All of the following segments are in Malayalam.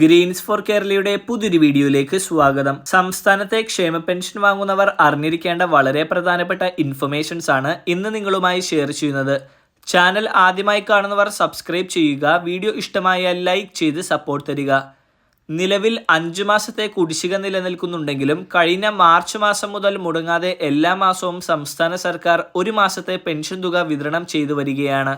ഗ്രീൻസ് ഫോർ കേരളയുടെ പുതിയൊരു വീഡിയോയിലേക്ക് സ്വാഗതം. സംസ്ഥാനത്തെ ക്ഷേമ പെൻഷൻ വാങ്ങുന്നവർ അറിഞ്ഞിരിക്കേണ്ട വളരെ പ്രധാനപ്പെട്ട ഇൻഫർമേഷൻസ് ആണ് ഇന്ന് നിങ്ങളുമായി ഷെയർ ചെയ്യുന്നത്. ചാനൽ ആദ്യമായി കാണുന്നവർ സബ്സ്ക്രൈബ് ചെയ്യുക വീഡിയോ ഇഷ്ടമായാൽ ലൈക്ക് ചെയ്ത് സപ്പോർട്ട് തരിക. നിലവിൽ അഞ്ചു മാസത്തെ കുടിശ്ശിക നിലനിൽക്കുന്നുണ്ടെങ്കിലും കഴിഞ്ഞ മാർച്ച് മാസം മുതൽ മുടങ്ങാതെ എല്ലാ മാസവും സംസ്ഥാന സർക്കാർ ഒരു മാസത്തെ പെൻഷൻ തുക വിതരണം ചെയ്തു വരികയാണ്.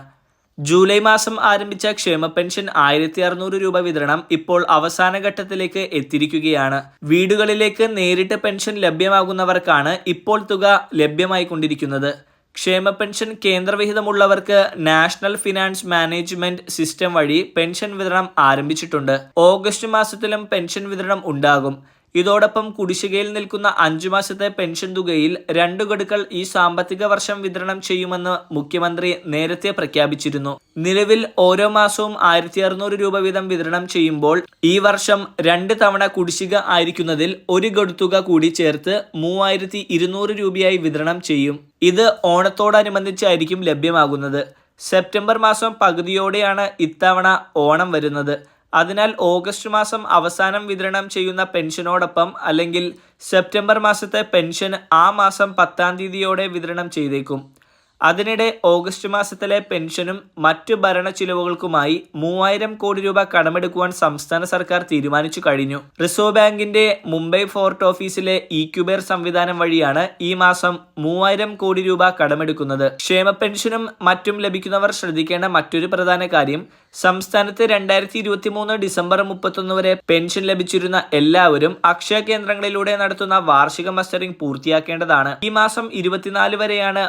ജൂലൈ മാസം ആരംഭിച്ച ക്ഷേമ പെൻഷൻ ആയിരത്തി അറുന്നൂറ് രൂപ വിതരണം ഇപ്പോൾ അവസാന ഘട്ടത്തിലേക്ക് എത്തിയിരിക്കുകയാണ്. വീടുകളിലേക്ക് നേരിട്ട് പെൻഷൻ ലഭ്യമാകുന്നവർക്കാണ് ഇപ്പോൾ തുക ലഭ്യമായി കൊണ്ടിരിക്കുന്നത്. ക്ഷേമ പെൻഷൻ കേന്ദ്രവിഹിതമുള്ളവർക്ക് നാഷണൽ ഫിനാൻസ് മാനേജ്മെന്റ് സിസ്റ്റം വഴി പെൻഷൻ വിതരണം ആരംഭിച്ചിട്ടുണ്ട്. ഓഗസ്റ്റ് മാസത്തിലും പെൻഷൻ വിതരണം ഉണ്ടാകും. ഇതോടൊപ്പം കുടിശ്ശികയിൽ നിൽക്കുന്ന അഞ്ചു മാസത്തെ പെൻഷൻ തുകയിൽ രണ്ടു ഗഡുക്കൾ ഈ സാമ്പത്തിക വർഷം വിതരണം ചെയ്യുമെന്ന് മുഖ്യമന്ത്രി നേരത്തെ പ്രഖ്യാപിച്ചിരുന്നു. നിലവിൽ ഓരോ മാസവും ആയിരത്തി അറുന്നൂറ് രൂപ വീതം വിതരണം ചെയ്യുമ്പോൾ ഈ വർഷം രണ്ട് തവണ കുടിശ്ശിക ആയിരിക്കുന്നതിൽ ഒരു ഗഡുത്തുക കൂടി ചേർത്ത് മൂവായിരത്തി ഇരുന്നൂറ് രൂപയായി വിതരണം ചെയ്യും. ഇത് ഓണത്തോടനുബന്ധിച്ചായിരിക്കും ലഭ്യമാകുന്നത്. സെപ്റ്റംബർ മാസം പകുതിയോടെയാണ് ഇത്തവണ ഓണം വരുന്നത്. അതിനാൽ ഓഗസ്റ്റ് മാസം അവസാനം വിതരണം ചെയ്യുന്ന പെൻഷനോടൊപ്പം അല്ലെങ്കിൽ സെപ്റ്റംബർ മാസത്തെ പെൻഷൻ ആ മാസം പത്താം തീയതിയോടെ വിതരണം ചെയ്തേക്കും. അതിനിടെ ഓഗസ്റ്റ് മാസത്തിലെ പെൻഷനും മറ്റ് ഭരണ ചിലവുകൾക്കുമായി മൂവായിരം കോടി രൂപ കടമെടുക്കുവാൻ സംസ്ഥാന സർക്കാർ തീരുമാനിച്ചു കഴിഞ്ഞു. റിസർവ് ബാങ്കിന്റെ മുംബൈ ഫോർട്ട് ഓഫീസിലെ ഇക്യുബേർ സംവിധാനം വഴിയാണ് ഈ മാസം മൂവായിരം കോടി രൂപ കടമെടുക്കുന്നത്. ക്ഷേമ പെൻഷനും മറ്റും ലഭിക്കുന്നവർ ശ്രദ്ധിക്കേണ്ട മറ്റൊരു പ്രധാന കാര്യം സംസ്ഥാനത്ത് രണ്ടായിരത്തി ഇരുപത്തി മൂന്ന് ഡിസംബർ മുപ്പത്തൊന്ന് വരെ പെൻഷൻ ലഭിച്ചിരുന്ന എല്ലാവരും അക്ഷയ കേന്ദ്രങ്ങളിലൂടെ നടത്തുന്ന വാർഷിക മസ്റ്ററിംഗ് പൂർത്തിയാക്കേണ്ടതാണ്. ഈ മാസം ഇരുപത്തിനാല് വരെയാണ്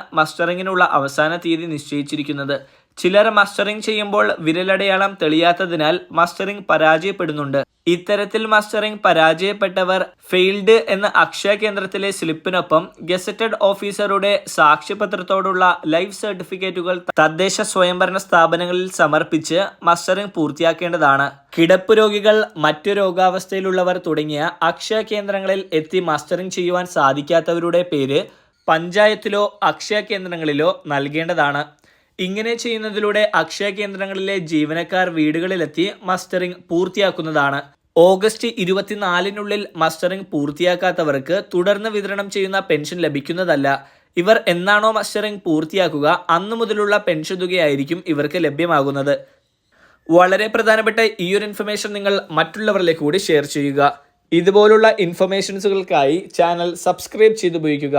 മസ്റ്ററിങ്ങിനുള്ള അവസാന തീയതി നിശ്ചയിച്ചിരിക്കുന്നത്. ചിലർ മസ്റ്ററിംഗ് ചെയ്യുമ്പോൾ വിരലടയാളം തെളിയാത്തതിനാൽ മസ്റ്ററിംഗ് പരാജയപ്പെടുന്നുണ്ട്. ഇത്തരത്തിൽ മസ്റ്ററിംഗ് പരാജയപ്പെട്ടവർ ഫെയിൽഡ് എന്ന അക്ഷയ കേന്ദ്രത്തിലെ സ്ലിപ്പിനൊപ്പം ഗസറ്റഡ് ഓഫീസറുടെ സാക്ഷ്യപത്രത്തോടുള്ള ലൈഫ് സർട്ടിഫിക്കറ്റുകൾ തദ്ദേശ സ്വയംഭരണ സ്ഥാപനങ്ങളിൽ സമർപ്പിച്ച് മസ്റ്ററിംഗ് പൂർത്തിയാക്കേണ്ടതാണ്. കിടപ്പ് രോഗികൾ മറ്റു രോഗാവസ്ഥയിലുള്ളവർ തുടങ്ങിയ അക്ഷയ കേന്ദ്രങ്ങളിൽ എത്തി മസ്റ്ററിംഗ് ചെയ്യുവാൻ സാധിക്കാത്തവരുടെ പേര് പഞ്ചായത്തിലോ അക്ഷയ കേന്ദ്രങ്ങളിലോ നൽകേണ്ടതാണ്. ഇങ്ങനെ ചെയ്യുന്നതിലൂടെ അക്ഷയ കേന്ദ്രങ്ങളിലെ ജീവനക്കാർ വീടുകളിലെത്തി മസ്റ്ററിംഗ് പൂർത്തിയാക്കുന്നതാണ്. ഓഗസ്റ്റ് ഇരുപത്തിനാലിനുള്ളിൽ മസ്റ്ററിംഗ് പൂർത്തിയാക്കാത്തവർക്ക് തുടർന്ന് വിതരണം ചെയ്യുന്ന പെൻഷൻ ലഭിക്കുന്നതല്ല. ഇവർ എന്നാണോ മസ്റ്ററിംഗ് പൂർത്തിയാക്കുക അന്നു മുതലുള്ള പെൻഷൻ തുകയായിരിക്കും ഇവർക്ക് ലഭ്യമാകുന്നത്. വളരെ പ്രധാനപ്പെട്ട ഈ ഒരു ഇൻഫർമേഷൻ നിങ്ങൾ മറ്റുള്ളവരിലേക്ക് കൂടി ഷെയർ ചെയ്യുക. ഇതുപോലുള്ള ഇൻഫർമേഷൻസുകൾക്കായി ചാനൽ സബ്സ്ക്രൈബ് ചെയ്ത് ഉപയോഗിക്കുക